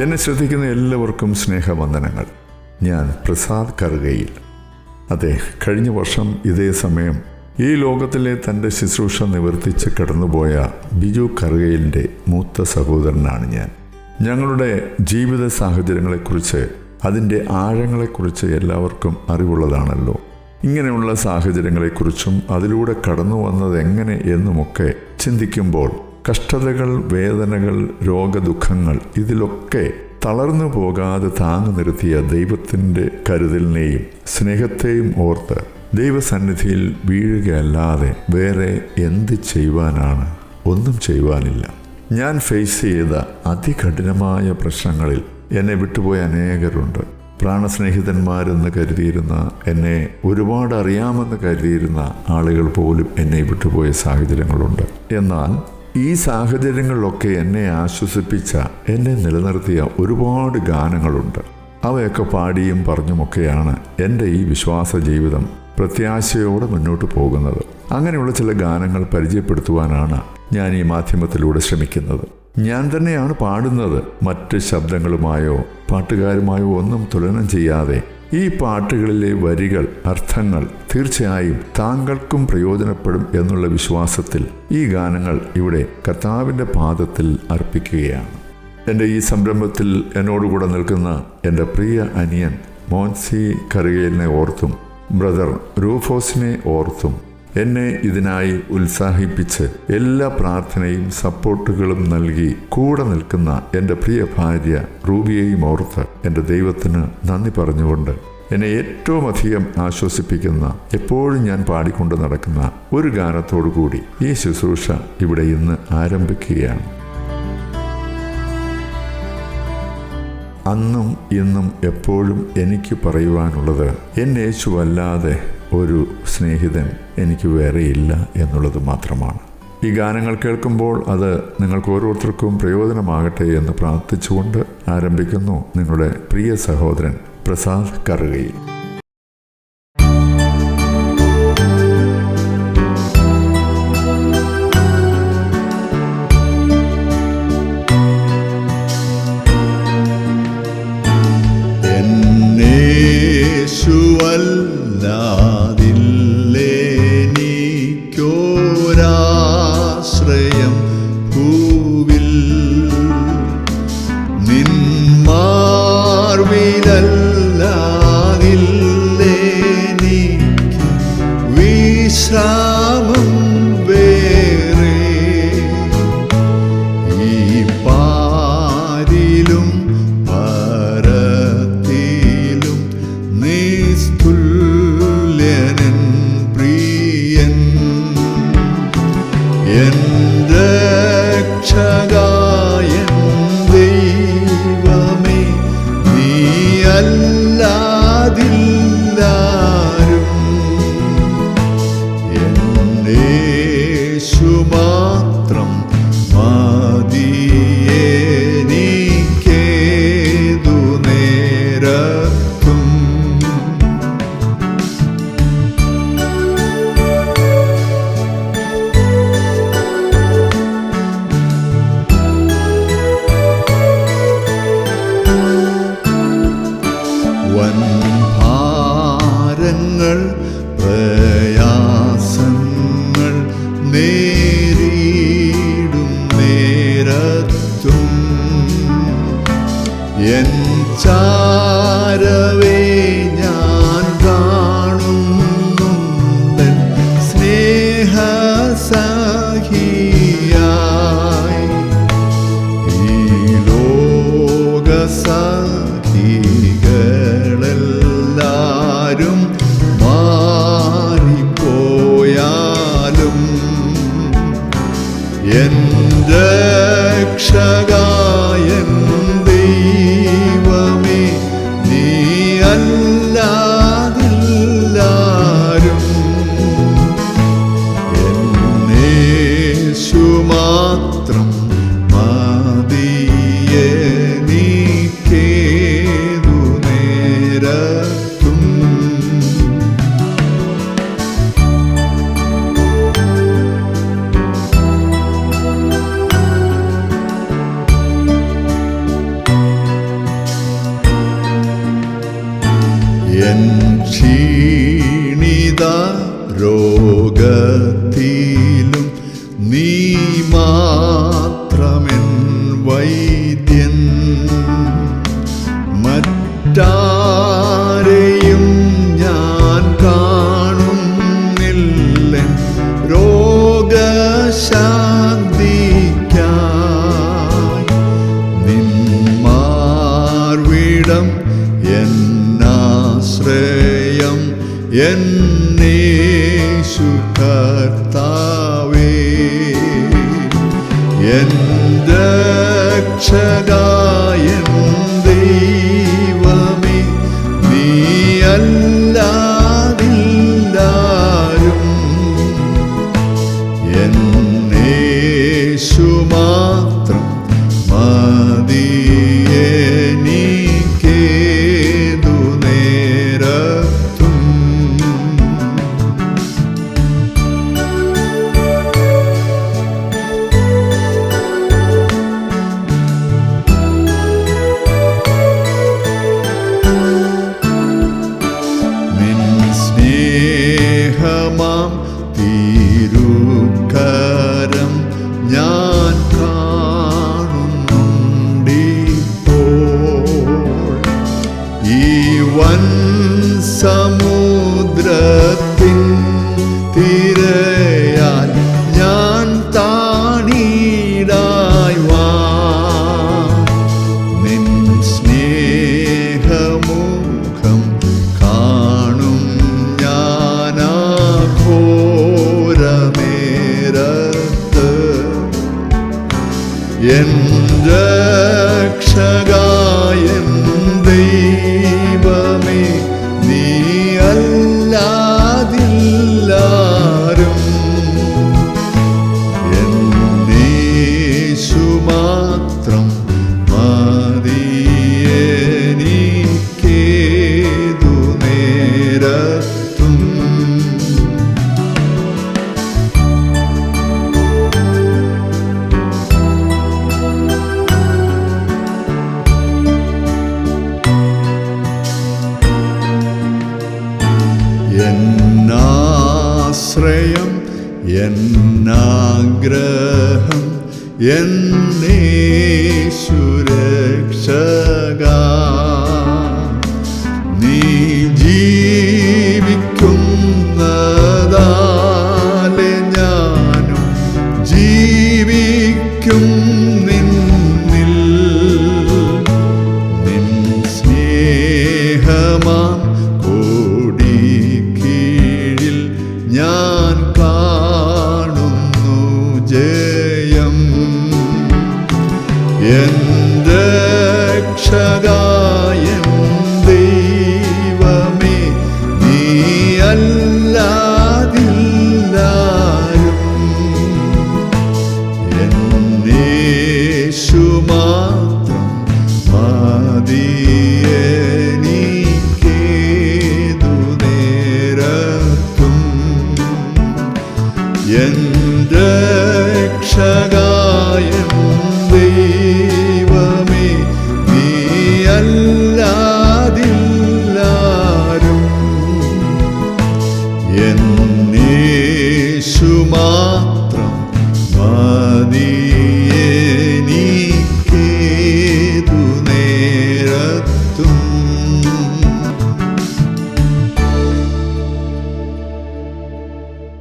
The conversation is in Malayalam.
എന്നെ ശ്രദ്ധിക്കുന്ന എല്ലാവർക്കും സ്നേഹവന്ദനങ്ങൾ. ഞാൻ പ്രസാദ് കറുകയിൽ. അതെ കഴിഞ്ഞ വർഷം ഇതേ സമയം ഈ ലോകത്തിലെ തന്റെ ശുശ്രൂഷ നിവർത്തിച്ച് കടന്നുപോയ ബിജു കറുകയിലിന്റെ മൂത്ത സഹോദരനാണ് ഞാൻ. ഞങ്ങളുടെ ജീവിത സാഹചര്യങ്ങളെക്കുറിച്ച് അതിന്റെ ആഴങ്ങളെക്കുറിച്ച് എല്ലാവർക്കും അറിവുള്ളതാണല്ലോ. ഇങ്ങനെയുള്ള സാഹചര്യങ്ങളെക്കുറിച്ചും അതിലൂടെ കടന്നു വന്നത് എങ്ങനെ എന്നുമൊക്കെ ചിന്തിക്കുമ്പോൾ കഷ്ടതകൾ വേദനകൾ രോഗദുഃഖങ്ങൾ ഇതിലൊക്കെ തളർന്നു പോകാതെ താങ്ങു നിർത്തിയ ദൈവത്തിന്റെ കരുതലിനെയും സ്നേഹത്തെയും ഓർത്ത് ദൈവസന്നിധിയിൽ വീഴുകയല്ലാതെ വേറെ എന്ത് ചെയ്യുവാനാണ്? ഒന്നും ചെയ്യുവാനില്ല. ഞാൻ ഫേസ് ചെയ്ത അതികഠിനമായ പ്രശ്നങ്ങളിൽ എന്നെ വിട്ടുപോയ അനേകരുണ്ട്. പ്രാണസ്നേഹിതന്മാരെന്ന് കരുതിയിരുന്ന എന്നെ ഒരുപാട് അറിയാമെന്ന് കരുതിയിരുന്ന ആളുകൾ പോലും എന്നെ വിട്ടുപോയ സാഹചര്യങ്ങളുണ്ട്. എന്നാൽ ഈ സാഹചര്യങ്ങളിലൊക്കെ എന്നെ ആശ്വസിപ്പിച്ച എന്നെ നിലനിർത്തിയ ഒരുപാട് ഗാനങ്ങളുണ്ട്. അവയൊക്കെ പാടിയും പറഞ്ഞുമൊക്കെയാണ് എന്റെ ഈ വിശ്വാസ ജീവിതം പ്രത്യാശയോടെ മുന്നോട്ട് പോകുന്നത്. അങ്ങനെയുള്ള ചില ഗാനങ്ങൾ പരിചയപ്പെടുത്തുവാനാണ് ഞാൻ ഈ മാധ്യമത്തിലൂടെ ശ്രമിക്കുന്നത്. ഞാൻ തന്നെയാണ് പാടുന്നത്. മറ്റ് ശബ്ദങ്ങളുമായോ പാട്ടുകാരുമായോ ഒന്നും തുലനം ചെയ്യാതെ ഈ പാട്ടുകളിലെ വരികൾ അർത്ഥങ്ങൾ തീർച്ചയായും താങ്കൾക്കും പ്രയോജനപ്പെടും എന്നുള്ള വിശ്വാസത്തിൽ ഈ ഗാനങ്ങൾ ഇവിടെ കർത്താവിന്റെ പാദത്തിൽ അർപ്പിക്കുകയാണ്. എന്റെ ഈ സംരംഭത്തിൽ എന്നോടുകൂടെ നിൽക്കുന്ന എന്റെ പ്രിയ അനിയൻ മോൻസി കറുകേലിനെ ഓർത്തും ബ്രദർ റൂഫോസിനെ ഓർത്തും എന്നെ ഇതിനായി ഉത്സാഹിപ്പിച്ച് എല്ലാ പ്രാർത്ഥനയും സപ്പോർട്ടുകളും നൽകി കൂടെ നിൽക്കുന്ന എന്റെ പ്രിയ ഭാര്യ റൂബിയെയും ഓർത്ത് എന്റെ ദൈവത്തിന് നന്ദി പറഞ്ഞുകൊണ്ട് എന്നെ ഏറ്റവും അധികം ആശ്വസിപ്പിക്കുന്ന എപ്പോഴും ഞാൻ പാടിക്കൊണ്ട് നടക്കുന്ന ഒരു ഗാനത്തോടു കൂടി ഈ ശുശ്രൂഷ ഇവിടെ ഇന്ന് ആരംഭിക്കുകയാണ്. അന്നും ഇന്നും എപ്പോഴും എനിക്ക് പറയുവാനുള്ളത് എന്നെ യേശുവല്ലാതെ ഒരു സ്നേഹിതൻ എനിക്ക് വേറെയില്ല എന്നുള്ളത് മാത്രമാണ്. ഈ ഗാനങ്ങൾ കേൾക്കുമ്പോൾ അത് നിങ്ങൾക്ക് ഓരോരുത്തർക്കും പ്രയോജനമാകട്ടെ എന്ന് പ്രാർത്ഥിച്ചുകൊണ്ട് ആരംഭിക്കുന്നു നിങ്ങളുടെ പ്രിയ സഹോദരൻ പ്രസാദ് കറുകയിൽ. ഭാരങ്ങൾ പ്രയാസങ്ങൾ എൻ രക്ഷകായൻ ക്ഷീണിത രോഗ എന്നേശു കർത്താവേ എന്റെ രക്ഷകായൻ ദൈവമേ E ആഗ്രഹം എന്നേശുരക്ഷക നീ ജീവിക്കുന്നതാലെ ഞാനും ജീവിക്കും നിൻ